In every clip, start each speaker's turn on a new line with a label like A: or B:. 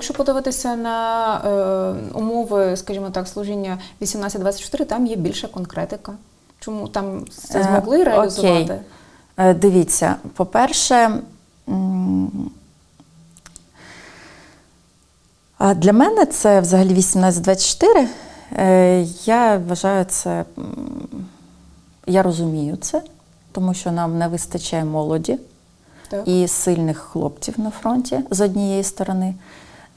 A: якщо подивитися на е, умови, скажімо так, служіння 18-24, там є більша конкретика. Чому там це
B: Е,
A: змогли реалізувати?
B: окей. Е, Дивіться, по-перше, а для мене це взагалі 18-24. Е, Я вважаю це, я розумію це, тому що нам не вистачає молоді
A: Так.
B: і сильних хлопців на фронті з однієї сторони.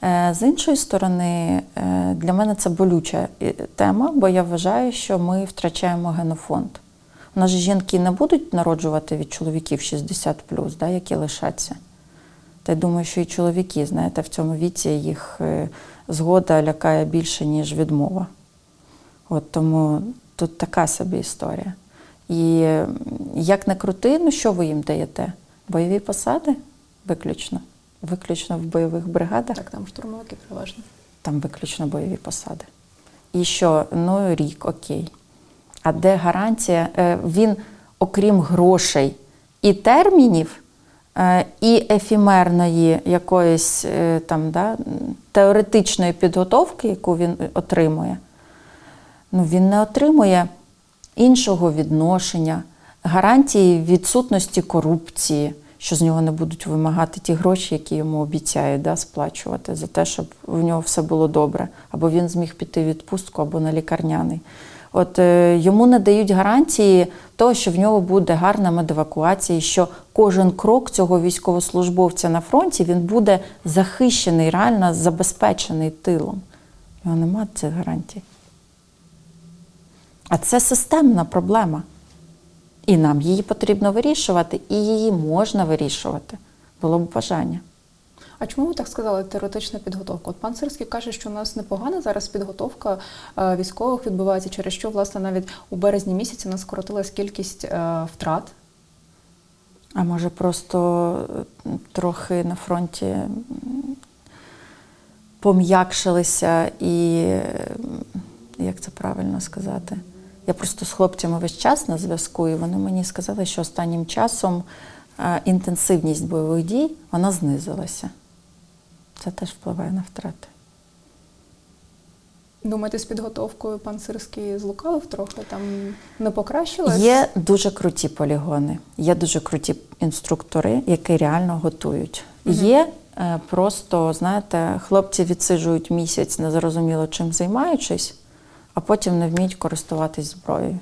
B: Е, З іншої сторони, е, для мене це болюча е, тема, бо я вважаю, що ми втрачаємо генофонд. У нас жінки не будуть народжувати від чоловіків 60 да, які лишаться. Та я думаю, що і чоловіки, знаєте, в цьому віці їх згода лякає більше, ніж відмова. От тому тут така собі історія. І як не крути, ну що ви їм даєте? Бойові посади? Виключно. Виключно в бойових бригадах,
A: Так, там штурмовики переважно.
B: там виключно бойові посади. І що, ну рік, окей. А де гарантія? Е, Він, окрім грошей і термінів, е, і ефімерної якоїсь е, там, да, теоретичної підготовки, яку він отримує, ну, він не отримує іншого відношення, гарантії відсутності корупції, що з нього не будуть вимагати ті гроші, які йому обіцяють да, сплачувати за те, щоб в нього все було добре, або він зміг піти в відпустку, або на лікарняний. От е, йому не дають гарантії того, що в нього буде гарна медевакуація, що кожен крок цього військовослужбовця на фронті він буде захищений, реально забезпечений тилом. У нього немає цих гарантій. А це системна проблема. І нам її потрібно вирішувати, і її можна вирішувати. Було б бажання.
A: А чому ви так сказали теоретична підготовка? От пан Сирський каже, що у нас непогана зараз підготовка е, військових відбувається, через що, власне, навіть у березні місяці у нас скоротилась кількість е, втрат.
B: А може, просто е, трохи на фронті пом'якшилися і, як це правильно сказати? Я просто з хлопцями весь час на зв'язку, і вони мені сказали, що останнім часом е, інтенсивність бойових дій вона знизилася. Це теж впливає на втрати.
A: Думаєте, з підготовкою пан Сирський злукавив трохи, там не покращилось?
B: Є дуже круті полігони, є дуже круті інструктори, які реально готують. Є е, просто, знаєте, хлопці відсиджують місяць, незрозуміло чим займаючись, а потім не вміють користуватись зброєю.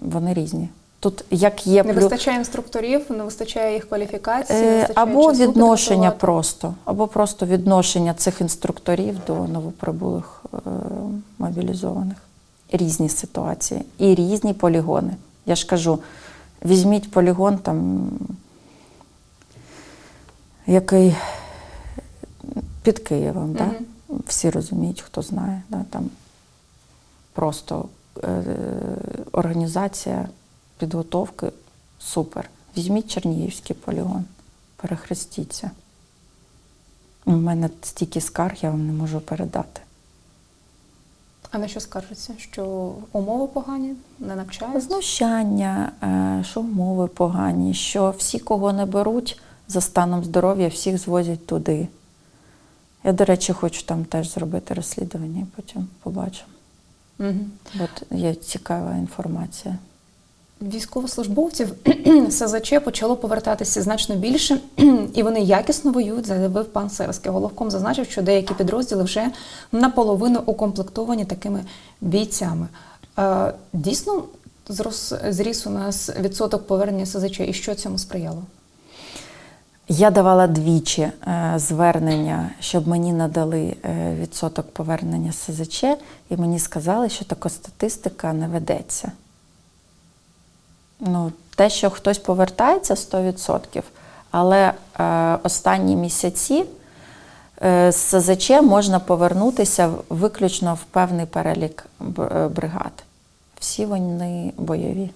B: Вони різні. Тут як є
A: Не вистачає інструкторів, не вистачає їх кваліфікації, не
B: Е,
A: вистачає
B: або
A: часу
B: відношення просто, або просто відношення цих інструкторів до новоприбулих е, мобілізованих. Різні ситуації і різні полігони. Я ж кажу, візьміть полігон там, який під Києвом, да? Всі розуміють, хто знає. Да? Там просто е, організація підготовки супер. Візьміть Чернігівський полігон, перехрестіться. У мене стільки скарг, я вам не можу передати.
A: А на що скаржиться? Що умови погані, не навчають?
B: Знущання, е, що умови погані, що всі, кого не беруть за станом здоров'я, всіх звозять туди. Я, до речі, хочу там теж зробити розслідування, і потім побачимо.
A: Угу.
B: От є цікава інформація.
A: Військовослужбовців СЗЧ почало повертатися значно більше, і вони якісно воюють, заявив пан Сирський. Головком зазначив, що деякі підрозділи вже наполовину укомплектовані такими бійцями. Е, Дійсно, зріс у нас відсоток повернення СЗЧ, і що цьому сприяло?
B: Я давала двічі е, звернення, щоб мені надали е, відсоток повернення СЗЧ, і мені сказали, що така статистика не ведеться. Ну, те, що хтось повертається 100%, але е, останні місяці з СЗЧ можна повернутися виключно в певний перелік бригад. Всі вони бойові.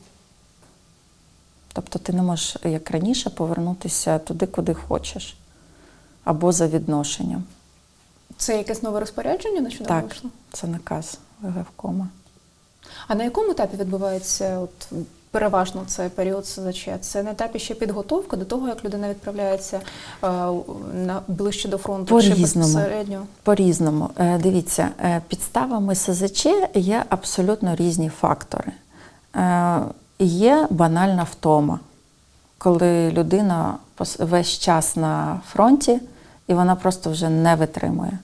B: Тобто ти не можеш, як раніше, повернутися туди, куди хочеш, або за відношенням.
A: Це якесь нове розпорядження нещодавно
B: Так,
A: вийшло?
B: це наказ ВГВКома.
A: А на якому етапі відбувається от переважно це період СЗЧ? Це на етапі ще підготовки до того, як людина відправляється е, на ближче до фронту чи
B: По-різному.
A: безпосередньо?
B: По-різному. Е, Дивіться, е, підставами СЗЧ є абсолютно різні фактори. Є банальна втома, коли людина весь час на фронті і вона просто вже не витримує.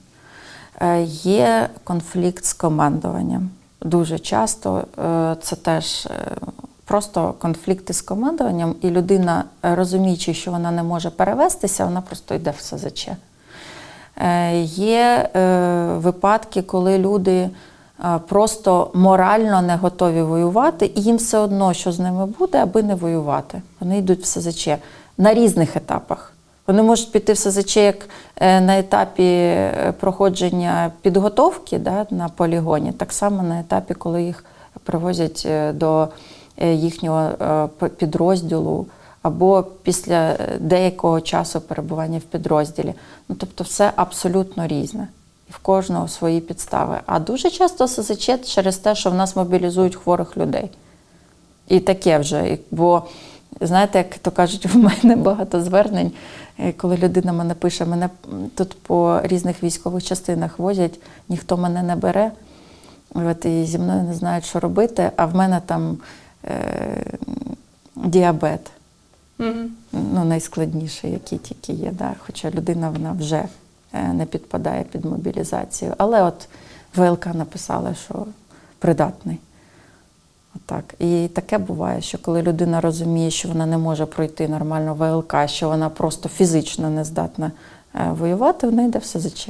B: Е, Є конфлікт з командуванням. Дуже часто е, це теж е, просто конфлікти з командуванням, і людина, розуміючи, що вона не може перевестися, вона просто йде в СЗЧ. Є випадки, коли люди просто морально не готові воювати, і їм все одно, що з ними буде, аби не воювати. Вони йдуть в СЗЧ на різних етапах. Вони можуть піти в СЗЧ як е, на етапі е, проходження підготовки да, на полігоні, так само на етапі, коли їх привозять е, до їхнього підрозділу або після деякого часу перебування в підрозділі. Ну, тобто все абсолютно різне. В кожного свої підстави. А дуже часто СЗЧ через те, що в нас мобілізують хворих людей. І таке вже. Бо знаєте, як то кажуть, в мене багато звернень, е, коли людина мене пише, мене тут по різних військових частинах возять, ніхто мене не бере. От, і зі мною не знають, що робити, а в мене там е, діабет
A: Мгм.
B: ну, найскладніший, який тільки є. Да? Хоча людина вона вже не підпадає під мобілізацію. Але от ВЛК написала, що придатний. Отак. І таке буває, що коли людина розуміє, що вона не може пройти нормально ВЛК, що вона просто фізично не здатна е, воювати, вона йде в СЗЧ.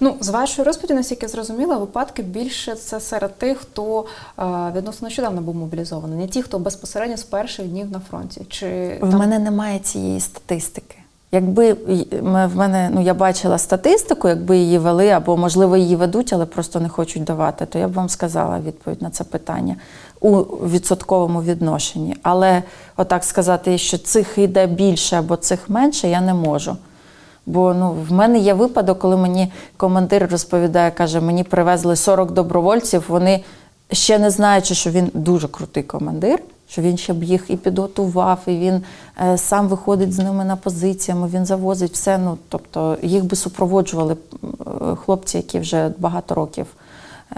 A: Ну, з вашої розповіді, наскільки я зрозуміла, випадки більше це серед тих, хто е, відносно нещодавно був мобілізований, не ті, хто безпосередньо з перших днів на фронті. Чи
B: В
A: там-
B: мене немає цієї статистики. Якби й- м- в мене, ну я бачила статистику, якби її вели, або можливо її ведуть, але просто не хочуть давати, то я б вам сказала відповідь на це питання у відсотковому відношенні. Але отак сказати, що цих йде більше або цих менше, я не можу. Бо ну, в мене є випадок, коли мені командир розповідає, каже, мені привезли 40 добровольців, вони ще не знаючи, що він дуже крутий командир, що він ще б їх і підготував, і він е, сам виходить з ними на позиціями, він завозить все. Ну, тобто їх би супроводжували е, хлопці, які вже багато років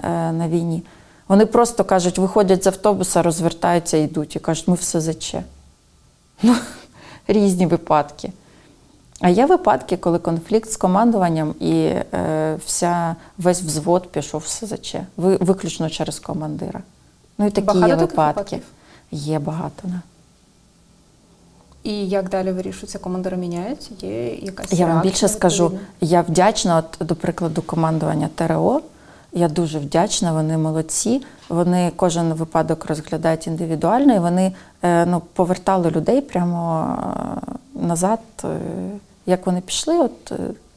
B: е, на війні. Вони просто кажуть, виходять з автобуса, розвертаються і йдуть. І кажуть, ми все заче. Ну, різні випадки. А є випадки, коли конфлікт з командуванням і е, вся, весь взвод пішов в СЗЧ, ви, виключно через командира. Ну і такі
A: Багато
B: є
A: таких
B: випадки.
A: випадків?
B: Є багато. Да.
A: І як далі вирішується? Командири міняють? Є якась
B: Я вам більше скажу,
A: відповідна?
B: я вдячна, от, до прикладу, командування ТРО. Я дуже вдячна, вони молодці. Вони кожен випадок розглядають індивідуально, і вони е, ну, повертали людей прямо е, назад. е, Як вони пішли, от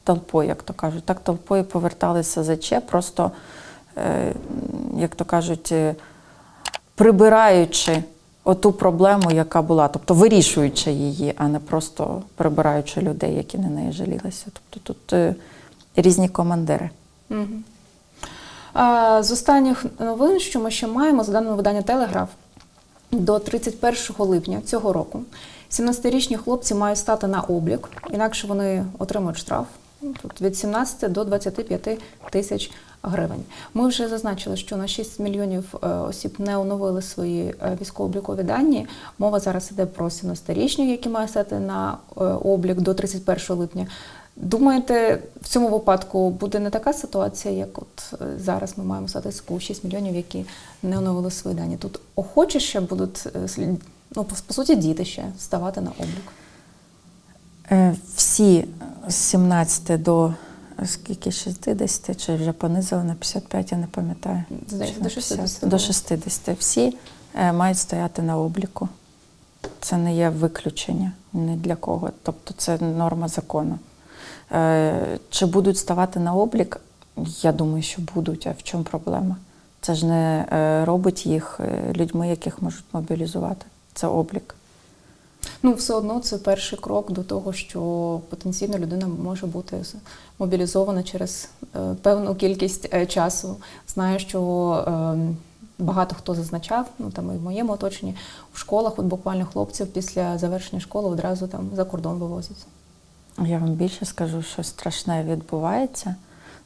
B: толпою, як то кажуть, так толпою поверталися ЗЧ, просто, е, як то кажуть, прибираючи оту проблему, яка була, тобто вирішуючи її, а не просто прибираючи людей, які на неї жалілися. Тобто тут е, різні командири.
A: З останніх новин, що ми ще маємо, за даними видання Телеграф, до 31 липня цього року 17-річні хлопці мають стати на облік, інакше вони отримують штраф тут від 17 до 25 тисяч гривень. Ми вже зазначили, що на 6 мільйонів е, осіб не оновили свої е, військово-облікові дані. Мова зараз іде про 17-річних, які мають стати на е, облік до 31 липня. Думаєте, в цьому випадку буде не така ситуація, як от зараз ми маємо статистику 6 мільйонів, які не оновили свої дані. Тут охочі ще будуть ну, по, суті, діти ще ставати на облік.
B: Всі з 17 до скільки 60, чи вже понизили на 55, я не пам'ятаю.
A: Здається, до 60
B: До 60. Всі е, мають стояти на обліку. Це не є виключення ні для кого. Тобто це норма закону. Е, Чи будуть ставати на облік? Я думаю, що будуть. А в чому проблема? Це ж не е, робить їх людьми, яких можуть мобілізувати. Це облік.
A: Ну, все одно це перший крок до того, що потенційно людина може бути мобілізована через е, певну кількість е, часу. Знаю, що е, багато хто зазначав, ну там і в моєму оточенні, в школах, от буквально хлопців після завершення школи одразу там за кордон вивозять.
B: Я вам більше скажу, що страшне відбувається.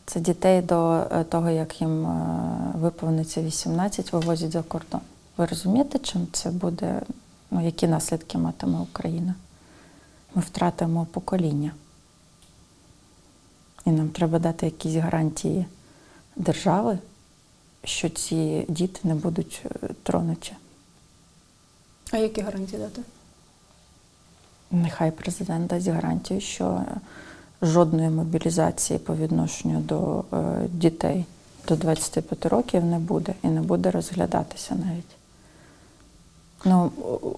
B: Це дітей до е, того, як їм виповниться 18, вивозять за кордон. Ви розумієте, чим це буде, ну, які наслідки матиме Україна? Ми втратимо покоління. І нам треба дати якісь гарантії держави, що ці діти не будуть е, тронуті.
A: А які гарантії дати?
B: Нехай президент дасть гарантію, що жодної мобілізації по відношенню до е, дітей до 25 років не буде і не буде розглядатися навіть. Ну,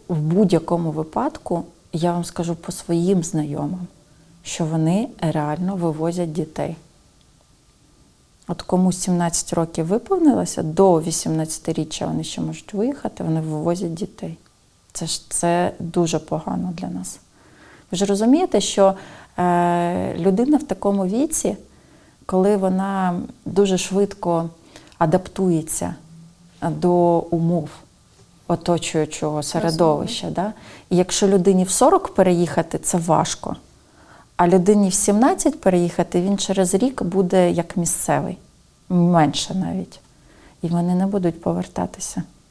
B: в будь-якому випадку я вам скажу по своїм знайомим, що вони реально вивозять дітей. От кому 17 років виповнилося, до 18-річчя вони ще можуть виїхати, вони вивозять дітей. Це ж це дуже погано для нас. Ви ж розумієте, що е, людина в такому віці, коли вона дуже швидко адаптується до умов оточуючого середовища. Да? І якщо людині в 40 переїхати, це важко. А людині в 17 переїхати, він через рік буде як місцевий, менше навіть. І вони не будуть повертатися.